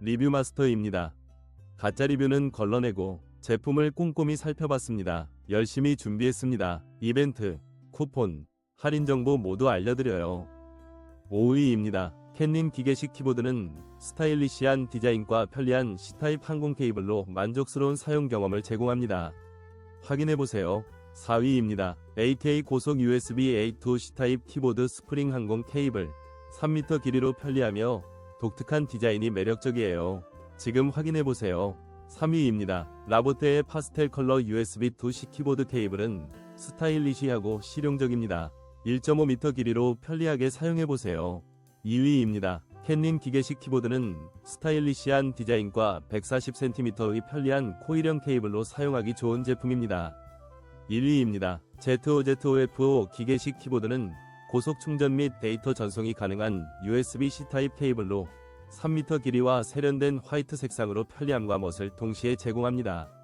리뷰 마스터입니다. 가짜 리뷰는 걸러내고 제품을 꼼꼼히 살펴봤습니다. 열심히 준비했습니다. 이벤트, 쿠폰, 할인 정보 모두 알려드려요. 5위입니다. 캔님 기계식 키보드는 스타일리시한 디자인과 편리한 C타입 항공 케이블로 만족스러운 사용 경험을 제공합니다. 확인해보세요. 4위입니다. ATA 고속 USB A2 C타입 키보드 스프링 항공 케이블 3m 길이로 편리하며 독특한 디자인이 매력적이에요. 지금 확인해보세요. 3위입니다. 라보테의 파스텔 컬러 USB 2C 키보드 케이블은 스타일리시하고 실용적입니다. 1.5m 길이로 편리하게 사용해보세요. 2위입니다. 캔님 기계식 키보드는 스타일리시한 디자인과 140cm의 편리한 코일형 케이블로 사용하기 좋은 제품입니다. 1위입니다. ZOZOF5 기계식 키보드는 고속 충전 및 데이터 전송이 가능한 USB-C 타입 케이블로 3m 길이와 세련된 화이트 색상으로 편리함과 멋을 동시에 제공합니다.